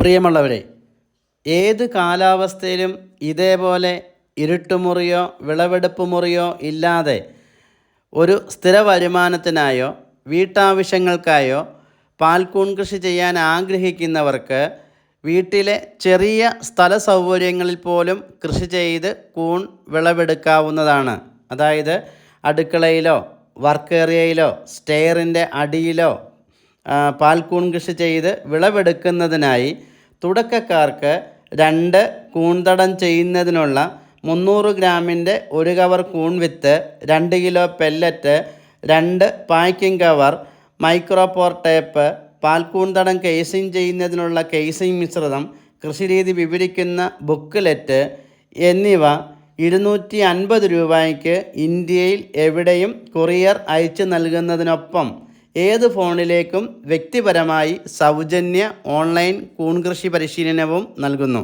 പ്രിയമുള്ളവരെ ഏത് കാലാവസ്ഥയിലും ഇതേപോലെ ഇരുട്ടുമുറിയോ വിളവെടുപ്പ് മുറിയോ ഇല്ലാതെ ഒരു സ്ഥിര വരുമാനത്തിനായോ വീട്ടാവശ്യങ്ങൾക്കായോ പാൽക്കൂൺ കൃഷി ചെയ്യാൻ ആഗ്രഹിക്കുന്നവർക്ക് വീട്ടിലെ ചെറിയ സ്ഥല സൗകര്യങ്ങളിൽ പോലും കൃഷി ചെയ്ത് കൂൺ വിളവെടുക്കാവുന്നതാണ്. അതായത് അടുക്കളയിലോ വർക്ക് ഏരിയയിലോ സ്റ്റെയറിന്റെ അടിയിലോ പാൽക്കൂൺ കൃഷി ചെയ്ത് വിളവെടുക്കുന്നതിനായി തുടക്കക്കാർക്ക് രണ്ട് കൂൺതടം ചെയ്യുന്നതിനുള്ള മുന്നൂറ് ഗ്രാമിന്റെ ഒരു കവർ കൂൺ വിത്ത് രണ്ട് കിലോ പെല്ലറ്റ് രണ്ട് പാക്കിംഗ് കവർ മൈക്രോപോർ ടേപ്പ് പാൽക്കൂൺതടം കേസിംഗ് ചെയ്യുന്നതിനുള്ള കേസിംഗ് മിശ്രിതം കൃഷിരീതി വിവരിക്കുന്ന ബുക്ക്ലെറ്റ് എന്നിവ ഇരുന്നൂറ്റി അൻപത് രൂപയ്ക്ക് ഇന്ത്യയിൽ എവിടെയും കൊറിയർ അയച്ചു നൽകുന്നതിനൊപ്പം ഏത് ഫോണിലേക്കും വ്യക്തിപരമായി സൗജന്യ ഓൺലൈൻ കൂൺകൃഷി പരിശീലനവും നൽകുന്നു.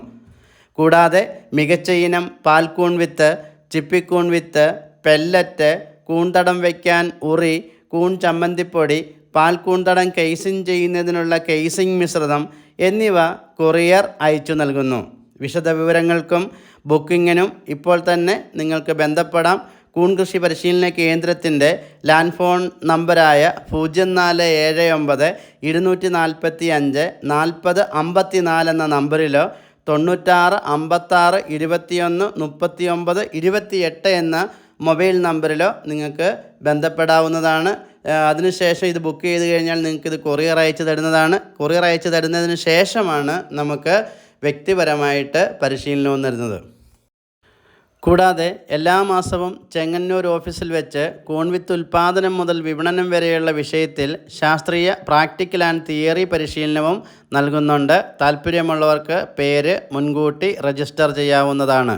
കൂടാതെ മികച്ച ഇനം പാൽക്കൂൺ വിത്ത് ചിപ്പിക്കൂൺ വിത്ത് പെല്ലറ്റ് കൂന്തടം വയ്ക്കാൻ ഉറി കൂൺ ചമ്മന്തിപ്പൊടി പാൽക്കൂന്തടം കേസിംഗ് ചെയ്യുന്നതിനുള്ള കേസിംഗ് മിശ്രിതം എന്നിവ കൊറിയർ അയച്ചു നൽകുന്നു. വിശദവിവരങ്ങൾക്കും ബുക്കിങ്ങിനും ഇപ്പോൾ തന്നെ നിങ്ങൾക്ക് ബന്ധപ്പെടാം. കൂൺ കൃഷി പരിശീലന കേന്ദ്രത്തിന്റെ ലാൻഡ് ഫോൺ നമ്പരായ പൂജ്യം നാല് ഏഴ് ഒമ്പത് ഇരുന്നൂറ്റി നാൽപ്പത്തി അഞ്ച് നാൽപ്പത് അമ്പത്തി നാല് എന്ന നമ്പറിലോ തൊണ്ണൂറ്റാറ് അമ്പത്താറ് ഇരുപത്തിയൊന്ന് മുപ്പത്തി ഒമ്പത് ഇരുപത്തിയെട്ട് എന്ന മൊബൈൽ നമ്പറിലോ നിങ്ങൾക്ക് ബന്ധപ്പെടാവുന്നതാണ്. അതിനുശേഷം ഇത് ബുക്ക് ചെയ്ത് കഴിഞ്ഞാൽ നിങ്ങൾക്ക് ഇത് കൊറിയർ അയച്ചു തരുന്നതാണ്. കൊറിയർ അയച്ചു തരുന്നതിന് ശേഷമാണ് നമുക്ക് വ്യക്തിപരമായിട്ട് പരിശീലനവും തരുന്നത് കൂടാതെ എല്ലാ മാസവും ചെങ്ങന്നൂർ ഓഫീസിൽ വെച്ച് കൂൺവിത്ത് ഉൽപ്പാദനം മുതൽ വിപണനം വരെയുള്ള വിഷയത്തിൽ ശാസ്ത്രീയ പ്രാക്ടിക്കൽ ആൻഡ് തിയറി പരിശീലനവും നൽകുന്നുണ്ട്. താല്പര്യമുള്ളവർക്ക് പേര് മുൻകൂട്ടി രജിസ്റ്റർ ചെയ്യാവുന്നതാണ്.